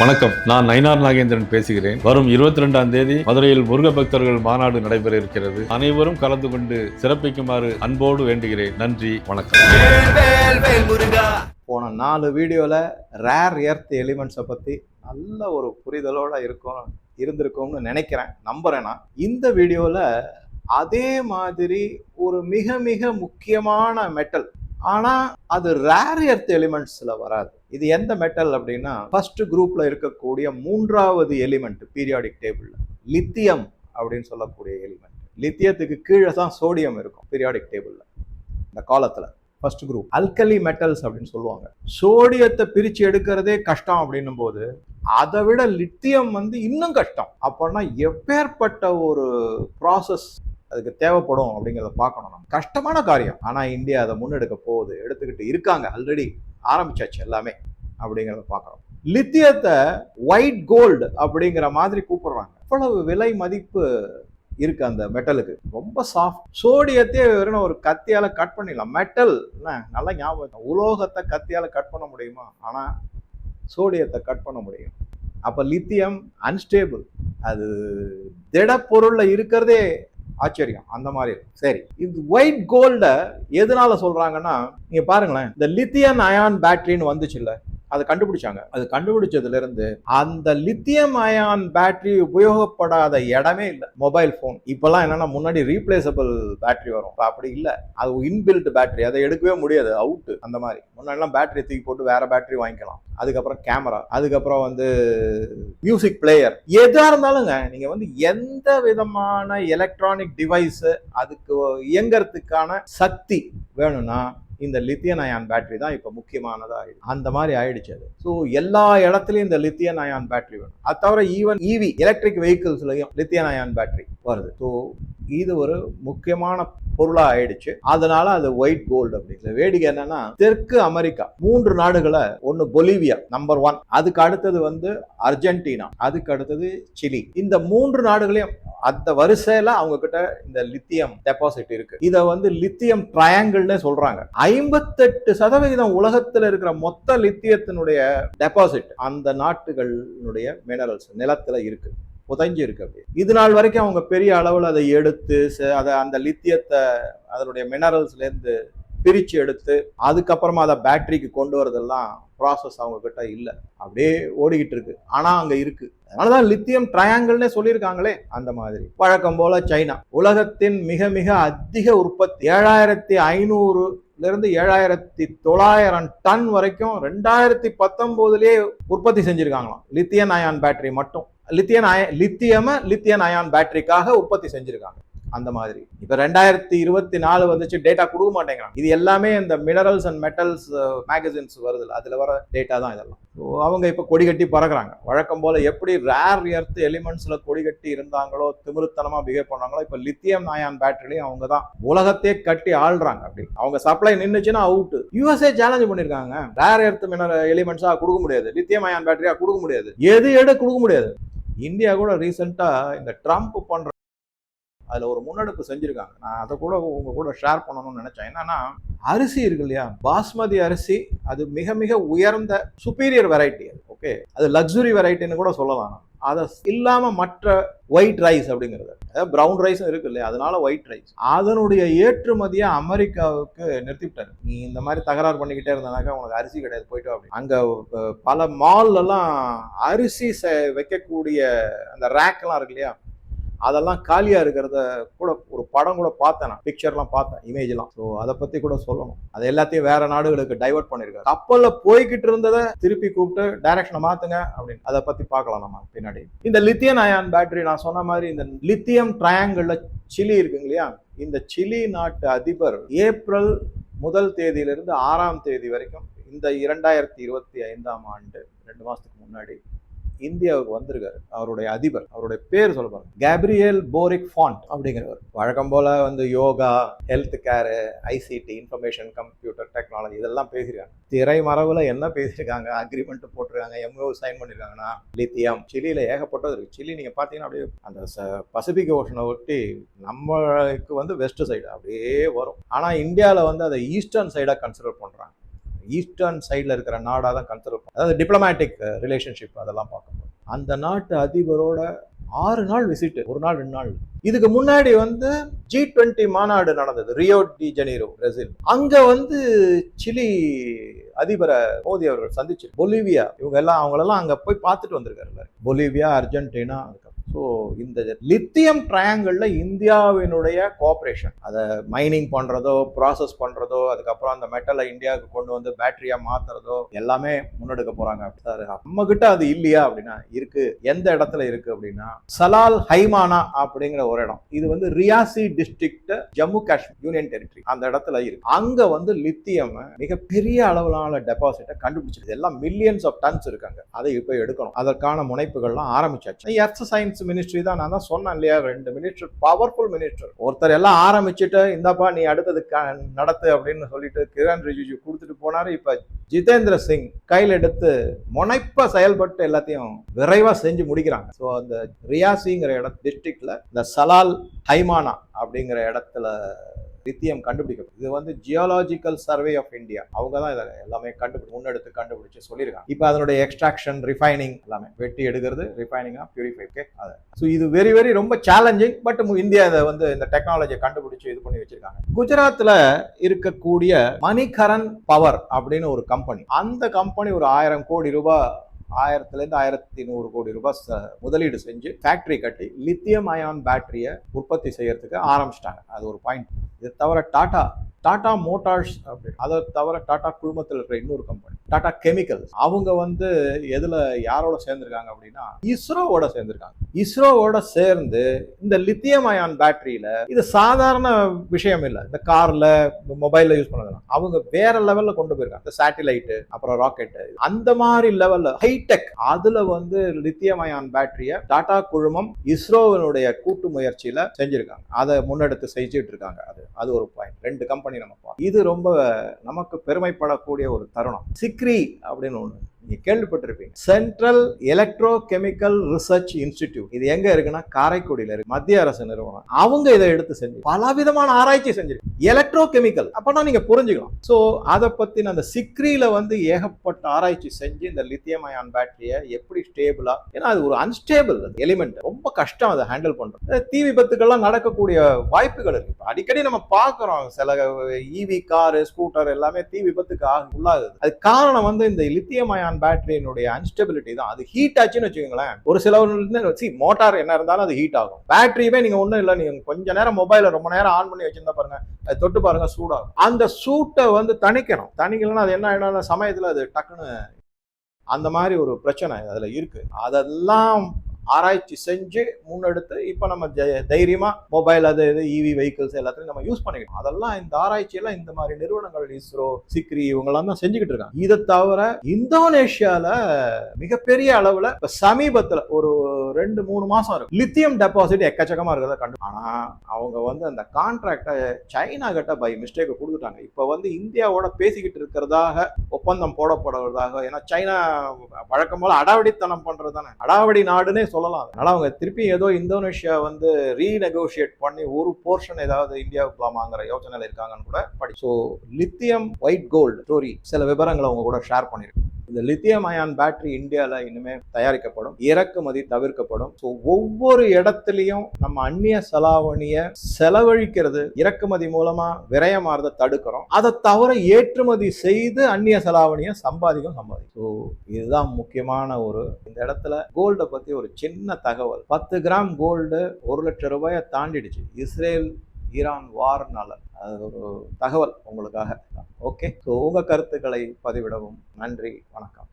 வணக்கம். நான் நயினார் நாகேந்திரன் பேசுகிறேன். வரும் இருபத்தி ரெண்டாம் தேதி மதுரையில் முருக பக்தர்கள் மாநாடு நடைபெற இருக்கிறது அனைவரும் கலந்து கொண்டு சிறப்பிக்குமாறு அன்போடு வேண்டுகிறேன். நன்றி வணக்கம். போன நாலு வீடியோவில் ரேர் எர்த் எலிமெண்ட்ஸை பற்றி நல்ல ஒரு புரிதலோட இருக்கும் இருந்திருக்கும்னு நினைக்கிறேன். நம்புகிறேன் நான் இந்த வீடியோவில் அதே மாதிரி ஒரு மிக மிக முக்கியமான மெட்டல் ஆனால் அது ரேர் எர்த் எலிமெண்ட்ஸில் வராது. இது எந்த மெட்டல் அப்படின்னா ஃபர்ஸ்ட் குரூப்பில் இருக்கக்கூடிய மூன்றாவது எலிமெண்ட் பீரியாடிக் டேபிளில் லித்தியம் அப்படின்னு சொல்லக்கூடிய எலிமெண்ட் லித்தியத்துக்கு கீழே தான் சோடியம் இருக்கும் பீரியாடிக் டேபிளில் இந்த காலத்தில் ஃபர்ஸ்ட் குரூப் அல்கலி மெட்டல்ஸ் அப்படின்னு சொல்லுவாங்க. சோடியத்தை பிரித்து எடுக்கிறதே கஷ்டம் அப்படின்னும் போது அதை விட லித்தியம் வந்து இன்னும் கஷ்டம். அப்போனா எப்பேற்பட்ட ஒரு ப்ராசஸ் அதுக்கு தேவைப்படும் அப்படிங்கிறத பார்க்கணும் நம்ம. கஷ்டமான காரியம். ஆனால் இந்தியா அதை முன்னெடுக்க போகுது. எடுத்துக்கிட்டு இருக்காங்க. ஆல்ரெடி ஆரம்பிச்சாச்சு எல்லாமே அப்படிங்கிறத பார்க்குறோம் லித்தியத்தை ஒயிட் கோல்டு அப்படிங்கிற மாதிரி கூப்பிடுறாங்க. அவ்வளவு விலை மதிப்பு இருக்கு அந்த மெட்டலுக்கு ரொம்ப சாஃப்ட் சோடியத்தையே வெறும் ஒரு கத்தியால கட் பண்ணிடலாம். மெட்டல் நல்லா ஞாபகம் உலோகத்தை கத்தியால கட் பண்ண முடியுமா? ஆனால் சோடியத்தை கட் பண்ண முடியும். அப்போ லித்தியம் அன்ஸ்டேபிள் அது திடப்பொருளில் இருக்கிறதே ஆச்சரியம். அந்த மாதிரி. சரி. இது ஒயிட் கோல்ட எதனால சொல்றாங்கன்னா நீங்க பாருங்களேன். இந்த லித்தியன் அயான் பேட்டரின்னு வந்துச்சுல்ல. அதை கண்டுபிடிச்சாங்க. அது கண்டுபிடிச்சதுல இருந்து அந்த லித்தியம் அயான் பேட்டரி உபயோகப்படாத இடமே இல்லை. மொபைல் ஃபோன் இப்பெல்லாம் என்னன்னா முன்னாடி ரீப்ளேசபிள் பேட்டரி வரும். இப்போ அப்படி இல்லை. அது இன்பில்ட் பேட்டரி அதை எடுக்கவே முடியாது. அவுட்டு அந்த மாதிரி. முன்னாடிலாம் பேட்டரி தூக்கி போட்டு வேற பேட்டரி வாங்கிக்கலாம். அதுக்கப்புறம் கேமரா அதுக்கப்புறம் வந்து மியூசிக் பிளேயர் எதாக இருந்தாலுங்க நீங்கள் வந்து எந்த விதமான எலக்ட்ரானிக் டிவைஸு அதுக்கு இயங்கிறதுக்கான சக்தி வேணும்னா இந்த லித்தியன் அயான் பேட்டரி தான் இப்போ முக்கியமானதா ஆயிடுச்சு அந்த மாதிரி ஆயிடுச்சு அது. ஸோ எல்லா இடத்துலையும் இந்த லித்தியன் அயான் பேட்டரி வேணும். அது தவிர ஈவன் இவி எலக்ட்ரிக் வெஹிக்கிள்ஸ்லையும் லித்தியன் அயான் பேட்டரி வருது. ஸோ இது ஒரு முக்கியமான பொருளா ஆயிடுச்சு. அதனால அது ஒயிட் கோல்டு அப்படிங்கிற வேடிக்கை என்னன்னா தெற்கு அமெரிக்கா மூன்று நாடுகளை ஒன்னு பொலிவியா நம்பர் ஒன் அதுக்கு அடுத்தது வந்து அர்ஜென்டினா அதுக்கு அடுத்தது சிலி. இந்த மூன்று நாடுகளையும் அந்த வரிசையில அவங்க கிட்ட இந்த லித்தியம் டெபாசிட் இருக்கு. இத வந்து லித்தியம் ட்ரையாங்கிள்னு சொல்றாங்க. ஐம்பத்தெட்டு சதவிகிதம் உலகத்துல இருக்கிற மொத்த லித்தியத்தினுடைய டெபாசிட் அந்த நாட்டுகளுடைய மினரல்ஸ் நிலத்துல இருக்கு. புதஞ்சி இருக்கு அப்படி. இது நாள் வரைக்கும் அவங்க பெரிய அளவில் அதை எடுத்து அதை அந்த லித்தியத்தை அதனுடைய மினரல்ஸ்லேருந்து பிரித்து எடுத்து அதுக்கப்புறமா அதை பேட்டரிக்கு கொண்டு வரதெல்லாம் ப்ராசஸ் அவங்க கிட்ட இல்லை. அப்படியே ஓடிக்கிட்டு இருக்கு. ஆனால் அங்கே இருக்கு. அதனாலதான் லித்தியம் ட்ரையாங்கிள்னே சொல்லியிருக்காங்களே அந்த மாதிரி. வழக்கம் போல சைனா. உலகத்தின் மிக மிக அதிக உற்பத்தி ஏழாயிரத்தி ஐநூறு இருந்து ஏழாயிரத்தி தொள்ளாயிரம் டன் வரைக்கும் ரெண்டாயிரத்தி பத்தொம்போதுலேயே உற்பத்தி செஞ்சுருக்காங்களாம். லித்தியன் அயான் பேட்டரி மட்டும். லித்தியன் அய லித்தியம லித்தியன் அயான் பேட்டரிக்காக உற்பத்தி செஞ்சுருக்காங்க. அந்த மாதிரி. இப்போ ரெண்டாயிரத்தி இருபத்தி நாலு வந்துச்சு டேட்டா கொடுக்க மாட்டேங்கிறான் இது எல்லாமே இந்த மினரல்ஸ் அண்ட் மெட்டல்ஸ் மேகசின்ஸ் வருது அதில் வர டேட்டா தான் இதெல்லாம். ஸோ அவங்க இப்போ கொடி கட்டி பறக்குறாங்க. வழக்கம் போல் எப்படி ரேர் எர்த் எலிமெண்ட்ஸில் கொடி கட்டி இருந்தாங்களோ திமிருத்தனமாக பிஹேவ் பண்ணாங்களோ இப்போ லித்தியம் அயான் பேட்டரிலையும் அவங்க தான் உலகத்தையே கட்டி ஆள்றாங்க அப்படி. அவங்க சப்ளை நின்றுச்சுன்னா அவுட்டு யூஎஸ்ஏ சேலஞ்ச் பண்ணியிருக்காங்க ரேர் எர்த் மினரல் எலிமெண்ட்ஸாக கொடுக்க முடியாது. லித்தியம் அயான் பேட்டரியாக கொடுக்க முடியாது. எது எடு கொடுக்க முடியாது. இந்தியா கூட ரீசெண்டாக இந்த ட்ரம்ப் பண்ணுற அதில் ஒரு முன்னெடுப்பு செஞ்சுருக்காங்க. நான் அதை கூட உங்கள் கூட ஷேர் பண்ணணும்னு நினச்சேன். என்னன்னா அரிசி இருக்கு இல்லையா? பாஸ்மதி அரிசி அது மிக மிக உயர்ந்த சுப்பீரியர் வெரைட்டி அது ஓகே அது லக்ஸுரி வெரைட்டின்னு கூட சொல்லலாம். அதை இல்லாமல் மற்ற ஒயிட் ரைஸ் அப்படிங்கிறது. அதாவது ப்ரௌன் ரைஸும் இருக்கு இல்லையா? அதனால ஒயிட் ரைஸ் அதனுடைய ஏற்றுமதியை அமெரிக்காவுக்கு நிறுத்திவிட்டாரு. நீ இந்த மாதிரி தகராறு பண்ணிக்கிட்டே இருந்தனாக்கா உனக்கு அரிசி கிடையாது போயிட்டு அப்படி அங்கே பல மால்லலாம் அரிசி செ- வைக்கக்கூடிய அந்த ரேக்லாம் இருக்கு இல்லையா? அதெல்லாம் காலியாக இருக்கிறத கூட ஒரு படம் கூட பார்த்தேன் நான். பிக்சர்லாம் பார்த்தேன் இமேஜ்லாம் ஸோ அதை பற்றி கூட சொல்லணும். அது எல்லாத்தையும் வேற நாடுகளுக்கு டைவர்ட் பண்ணியிருக்காரு கப்பலில் போய்கிட்டு இருந்ததை திருப்பி கூப்பிட்டு டைரக்ஷனை மாற்றுங்க அப்படின்னு. அதை பற்றி பார்க்கலாம் நம்ம பின்னாடி. இந்த லித்தியன் அயான் பேட்டரி நான் சொன்ன மாதிரி இந்த லித்தியம் ட்ரையாங்கிளில் சிலி இருக்குங்க இல்லையா? இந்த சிலி நாட்டு அதிபர் ஏப்ரல் முதல் தேதியிலிருந்து ஆறாம் தேதி வரைக்கும் இந்த இரண்டாயிரத்தி இருபத்தி ஐந்தாம் ஆண்டு ரெண்டு மாதத்துக்கு முன்னாடி இந்தியாவுக்கு வந்திருக்காரு. அவருடைய அதிபர் அவருடைய பேர் சொல்ல பாருங்க கேப்ரியல் போரிக் ஃபாண்ட் அப்படிங்கிறவர். வழக்கம் போல வந்து yoga health care ICT information computer technology இதெல்லாம் பேசியிருக்காங்க. திரைமரவுல என்ன பேசியிருக்காங்க? அக்ரிமெண்ட் போட்டிருக்காங்க. எம்ஓ சைன் பண்ணியிருக்காங்கன்னா லித்தியம் சிலியில ஏகப்பட்டது இருக்கு. சிலி நீங்க பாத்தீங்கன்னா அப்படியே அந்த ச- பசிபிக் ஓஷனை ஒட்டி நம்மளுக்கு வந்து வெஸ்ட் சைடு அப்படியே வரும். ஆனா இந்தியாவில் வந்து அதை ஈஸ்டர்ன் சைடாக கன்சிடர் பண்றாங்க. ஈஸ்டர்ன் சைடில் இருக்கிற நாடாக தான் கன்சிடர் அதாவது டிப்ளமேட்டிக் ரிலேஷன்ஷிப் அதெல்லாம் பார்க்கும்போது. அந்த நாட்டு அதிபரோட ஆறு நாள் விசிட் ஒரு நாள் ரெண்டு நாள். இதுக்கு முன்னாடி வந்து ஜி டுவெண்ட்டி மாநாடு நடந்தது ரியோ டி ஜெனீரோ பிரேசில் அங்க வந்து சிலி அதிபரை மோடி அவர்கள் சந்திச்சு பொலிவியா. இவங்க எல்லாம் அவங்களெல்லாம் அங்க போய் பார்த்துட்டு வந்திருக்காரு. பொலிவியா அர்ஜென்டினா ஸோ இந்த லித்தியம் ட்ரையாங்கிளில் இந்தியாவினுடைய கோஆப்ரேஷன் அதை மைனிங் பண்ணுறதோ ப்ராசஸ் பண்ணுறதோ அதுக்கப்புறம் அந்த மெட்டலை இந்தியாவுக்கு கொண்டு வந்து பேட்டரியாக மாற்றுறதோ எல்லாமே முன்னெடுக்க போகிறாங்க சார் நம்மக்கிட்ட அது இல்லையா அப்படின்னா இருக்குது எந்த இடத்துல இருக்குது அப்படின்னா சலால் ஹைமானா அப்படிங்கிற ஒரு இடம். இது வந்து Reasi district Jammu Kashmir union territory அந்த இடத்துல இருக்கு. அங்கே வந்து லித்தியம் மிகப்பெரிய அளவிலான டெபாசிட்டை கண்டுபிடிச்சிருக்கு. எல்லாம் மில்லியன்ஸ் ஆஃப் டன்ஸ் இருக்காங்க. அதை இப்போ எடுக்கணும். அதற்கான முனைப்புகள்லாம் ஆரம்பிச்சாச்சு. எர்த் சயின்ஸ் மினிஸ்ட்ரி தான். நான் தான் சொன்னேன் இல்லையா? ரெண்டு மினிஸ்டர் பவர்ஃபுல் மினிஸ்டர் ஒருத்தர் எல்லாம் ஆரம்பிச்சுட்டு இந்தாப்பா நீ அடுத்தது க- நடத்து அப்படின்னு சொல்லிட்டு கிரண் ரிஜிஜு கொடுத்துட்டு போனார். இப்போ ஜிதேந்திர சிங் கையில் எடுத்து முனைப்பாக செயல்பட்டு எல்லாத்தையும் விரைவாக செஞ்சு முடிக்கிறாங்க. ஸோ அந்த ரியாசிங்கிற இட டிஸ்ட்ரிக்டில் இந்த சலால் ஹைமானா அப்படிங்கிற இடத்துல லித்தியம் கண்டுபிடிக்கப்படும் இது வந்து ஜியாலாஜிக்கல் சர்வே ஆஃப் இந்தியா அவங்க தான் இதை எல்லாமே கண்டுபிடி முன்னெடுத்து கண்டுபிடிச்சு சொல்லியிருக்காங்க. இப்போ அதனுடைய எக்ஸ்ட்ராக்ஷன் ரிஃபைனிங் எல்லாமே வெட்டி எடுக்கிறது ரிஃபைனிங்காக பியூரிஃபை ஓகே அது. ஸோ இது வெரி வெரி ரொம்ப சேலஞ்சிங் பட் இந்தியா இதை வந்து இந்த டெக்னாலஜியை கண்டுபிடிச்சு இது பண்ணி வச்சிருக்காங்க. குஜராத்தில் இருக்கக்கூடிய மணிகரன் பவர் அப்படின்னு ஒரு கம்பெனி அந்த கம்பெனி ஒரு ஆயிரம் கோடி ரூபாய் ஆயிரத்துலேருந்து ஆயிரத்தி நூறு கோடி ரூபாய் முதலீடு செஞ்சு ஃபேக்ட்ரி கட்டி லித்தியம் அயான் பேட்டரியை உற்பத்தி செய்யறதுக்கு ஆரம்பிச்சிட்டாங்க. அது ஒரு பாயிண்ட் இது தவிர டாடா டாடா மோட்டார்ஸ் அப்படின்னு. அதை தவிர டாடா குழுமத்தில் இருக்கிற இன்னொரு கம்பெனி டாடா கெமிக்கல்ஸ் அவங்க வந்து எதுல யாரோட சேர்ந்திருக்காங்க அப்படின்னா இஸ்ரோவோட சேர்ந்திருக்காங்க. இஸ்ரோவோட சேர்ந்து இந்த லித்தியம் அயான் பேட்டரியில இது சாதாரண விஷயம் இல்லை. இந்த கார்ல மொபைல்ல யூஸ் பண்ணலாம் அவங்க வேற லெவல்ல கொண்டு போயிருக்காங்க. இந்த சேட்டிலைட்டு அப்புறம் ராக்கெட்டு அந்த மாதிரி லெவல்ல ஹைடெக் அதுல வந்து லித்தியம் அயான் பேட்டரிய டாடா குழுமம் இஸ்ரோவினுடைய கூட்டு முயற்சியில செஞ்சிருக்காங்க. அதை முன்னெடுத்து செஞ்சுட்டு இருக்காங்க அது. அது ஒரு பாயிண்ட் ரெண்டு கம்பெனி நம்ம இது ரொம்ப நமக்கு பெருமைப்படக்கூடிய ஒரு தருணம். சிக்ரி அப்படின்னு ஒன்று நீங்கள் கேள்விப்பட்டிருப்பீங்க. Central electro chemical research institute இது எங்கே இருக்குன்னா காரைக்குடியில் இருக்கு. மத்திய அரசு நிறுவனம். அவங்க இதை எடுத்து செஞ்சு பல விதமான ஆராய்ச்சி செஞ்சிருக்கு. எலக்ட்ரோ கெமிக்கல் அப்போனா நீங்கள் புரிஞ்சுக்கலாம். ஸோ அதை பற்றின அந்த சிக்ரியில் வந்து ஏகப்பட்ட ஆராய்ச்சி செஞ்சு இந்த லித்தியம் அயான் பேட்டரியை எப்படி ஸ்டேபிளாக ஏன்னா அது ஒரு அன்ஸ்டேபிள் எலிமெண்ட் ரொம்ப கஷ்டம் அதை ஹேண்டில் பண்ணுறோம் தீ விபத்துக்கள்லாம் நடக்கக்கூடிய வாய்ப்புகள் இருக்கு. அடிக்கடி நம்ம பார்க்குறோம் சில ஈவி காரு ஸ்கூட்டர் எல்லாமே தீ விபத்துக்கு ஆக உள்ளாகுது. அது காரணம் வந்து இந்த லித்தியம் அயான் பேட்டரியினுடைய அன்ஸ்டபிலிட்டி தான். அது ஹீட் ஆச்சுன்னு வச்சுக்கோங்களேன். ஒரு சில சி மோட்டார் என்ன இருந்தாலும் அது ஹீட் ஆகும். பேட்டரியுமே நீங்க ஒன்றும் இல்லை நீங்க கொஞ்ச நேரம் மொபைலை ரொம்ப நேரம் ஆன் பண்ணி வச்சிருந்தா பாருங்க அது தொட்டு பாருங்க சூடாகும். அந்த சூட்டை வந்து தணிக்கணும். தணிக்கலன்னா அது என்ன ஆயிடும் சமயத்தில் அது டக்குன்னு அந்த மாதிரி ஒரு பிரச்சனை அதில் இருக்கு. அதெல்லாம் ஆராய்ச்சி செஞ்சு முன்னெடுத்து இப்போ நம்ம தை- தைரியமா மொபைல் அது இது இவி வெஹிக்கிள்ஸ் எல்லாத்தையும் நம்ம யூஸ் பண்ணிக்கணும் அதெல்லாம் இந்த ஆராய்ச்சியெல்லாம் இந்த மாதிரி நிறுவனங்கள் இஸ்ரோ சிக்ரி இவங்கெல்லாம் தான் செஞ்சுக்கிட்டு இருக்காங்க. இதை தவிர இந்தோனேஷியால மிகப்பெரிய அளவுல இப்ப சமீபத்துல ஒரு ரெண்டு மூணு மாசம் இருக்கும். லித்தியம் டெபாசிட் எக்கச்சக்கமா இருக்கிறத கண்டு ஆனா அவங்க வந்து அந்த கான்ட்ராக்டை சைனா கிட்ட பை மிஸ்டேக் கொடுத்துட்டாங்க. இப்ப வந்து இந்தியாவோட பேசிக்கிட்டு இருக்கிறதாக ஒப்பந்தம் போடப்படுவதாக ஏன்னா சைனா வழக்கம் போல அடாவடித்தனம் பண்றது தானே. அடாவடி நாடுன்னே சொல்லலாம் அதனால அவங்க திருப்பி ஏதோ இந்தோனேஷியா வந்து ரீநெகோஷியேட் பண்ணி ஒரு போர்ஷன் ஏதாவது இந்தியாவுக்கு போலாமாங்கிற யோசனையில இருக்காங்கன்னு கூட படி so lithium white gold story சில விவரங்களை அவங்க கூட ஷேர் பண்ணியிருக்கேன் இந்த லித்தியம் அயான் பேட்டரி இந்தியாவில் இனிமே தயாரிக்கப்படும் இறக்குமதி தவிர்க்கப்படும். ஸோ ஒவ்வொரு இடத்துலையும் நம்ம அந்நிய செலாவணியை செலவழிக்கிறது இறக்குமதி மூலமா விரயமாறத தடுக்கிறோம். அதை தவிர ஏற்றுமதி செய்து அந்நிய செலாவணியை சம்பாதிக்கும் சம்பாதிக்கும். ஸோ இதுதான் முக்கியமான ஒரு இந்த இடத்துல கோல்டை பத்தி ஒரு சின்ன தகவல். பத்து கிராம் கோல்டு ஒரு லட்சம் ரூபாயை தாண்டிடுச்சு. இஸ்ரேல் ஈரான் வார்னால அது ஒரு தகவல் உங்களுக்காக. ஓகே. ஸோ உங்கள் கருத்துக்களை பதிவிடவும். நன்றி. வணக்கம்.